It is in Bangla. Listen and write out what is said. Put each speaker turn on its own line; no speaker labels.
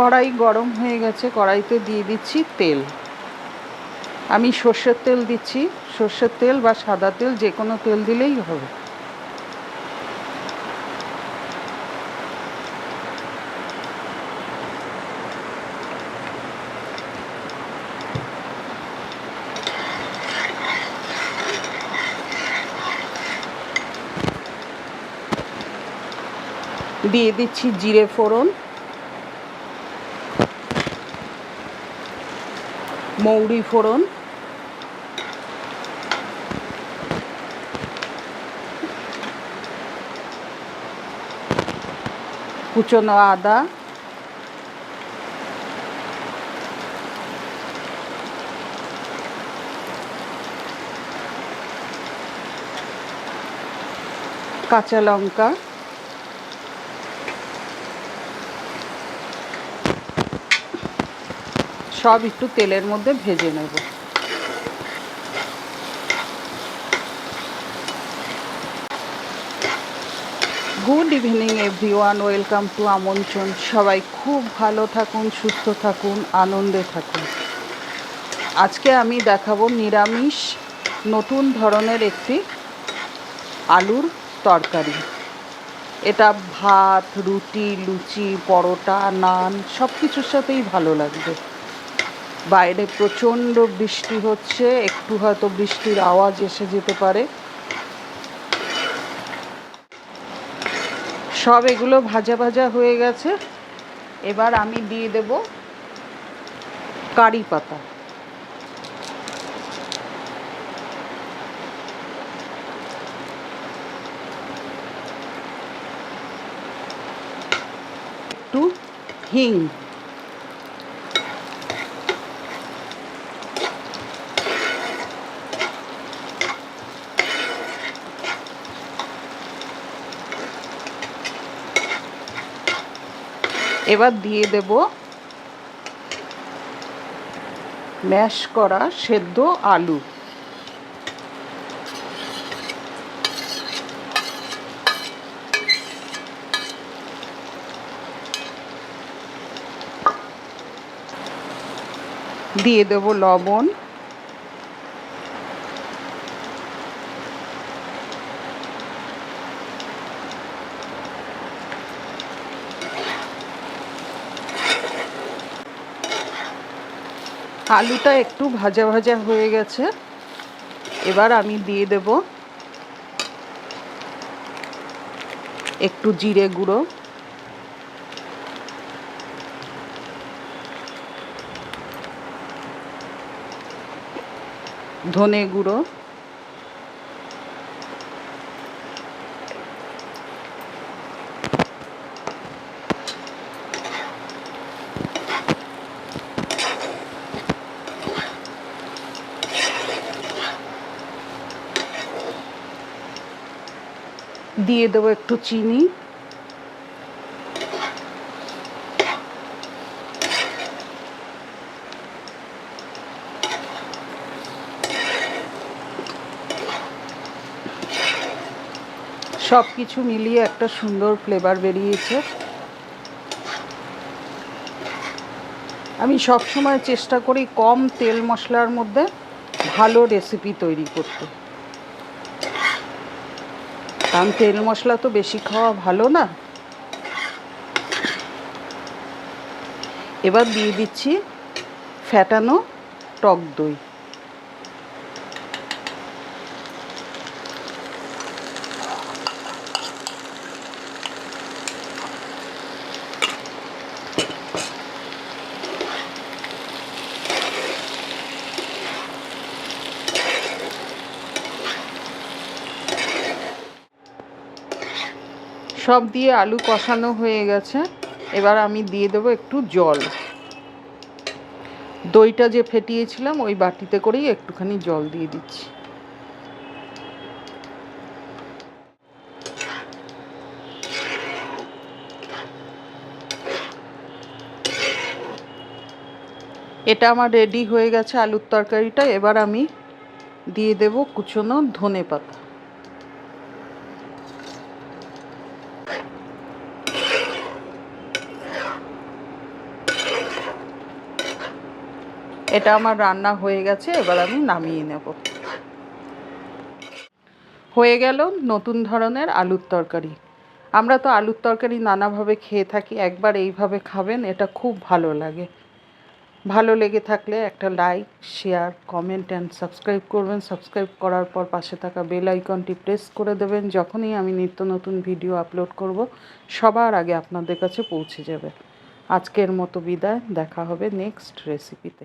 কড়াই গরম হয়ে গেছে, কড়াইতে দিয়ে দিচ্ছি তেল। আমি সর্ষের তেল দিচ্ছি। সর্ষের তেল বা সাদা তেল, যে কোনো তেল দিলেই হবে। দিয়ে দিচ্ছি জিরে ফোড়ন। মৌরি ফোড়ন। কুচনো আদা। কাঁচা লঙ্কা। সব একটু তেলের মধ্যে ভেজে নেব। Good evening everyone welcome to আমন্ত্রণ সবাই খুব ভালো থাকুন, সুস্থ থাকুন, আনন্দে থাকুন। আজকে আমি দেখাবো নিরামিষ, নতুন ধরনের একটি আলুর তরকারি। এটা ভাত, রুটি, লুচি, পরোটা, নান সব কিছুর সাথেই ভালো লাগবে। বাইরে প্রচণ্ড বৃষ্টি হচ্ছে, একটু হয়তো বৃষ্টির আওয়াজ এসে যেতে পারে। সব এগুলো ভাজা ভাজা হয়ে গেছে। এবার আমি দিয়ে দেব কারি পাতা। একটু হিং। এবার দিয়ে দেব ম্যাশ করা সেদ্ধ আলু। দিয়ে দেব লবণ। আলুটা একটু ভাজা ভাজা হয়ে গেছে। এবার আমি দিয়ে দেব একটু জিরে গুঁড়ো। ধনে গুঁড়ো। দিয়ে দেবো একটু চিনি। সব কিছু মিলিয়ে একটা সুন্দর ফ্লেভার বেরিয়েছে। আমি সব সময় চেষ্টা করি কম তেল মশলার মধ্যে ভালো রেসিপি তৈরি করতে। কারণ তেল মশলা তো বেশি খাওয়া ভালো না। এবার দিয়ে দিচ্ছি ফ্যাটানো টক দই। সব দিয়ে আলু কষানো হয়ে গেছে। এবার আমি দিয়ে দেবো একটু জল। দইটা যে ফেটিয়েছিলাম, ওই বাটিতে করেই একটুখানি জল দিয়ে দিচ্ছি। এটা আমার রেডি হয়ে গেছে আলুর তরকারিটা। এবার আমি দিয়ে দেব কুচনো ধনে পাতা। এটা আমার রান্না হয়ে গেছে, এবার আমি নামিয়ে নেব। হয়ে গেল নতুন ধরনের আলুর তরকারি। আমরা তো আলুর তরকারি নানাভাবে খেয়ে থাকি, একবার এইভাবে খাবেন, এটা খুব ভালো লাগে। ভালো লেগে থাকলে একটা like share comment and subscribe করবেন। সাবস্ক্রাইব করার পর পাশে থাকা বেল আইকনটি প্রেস করে দেবেন। যখনই আমি নিত্য নতুন ভিডিও আপলোড করব, সবার আগে আপনাদের কাছে পৌঁছে যাবে। আজকের মতো বিদায়, দেখা হবে নেক্সট রেসিপিতে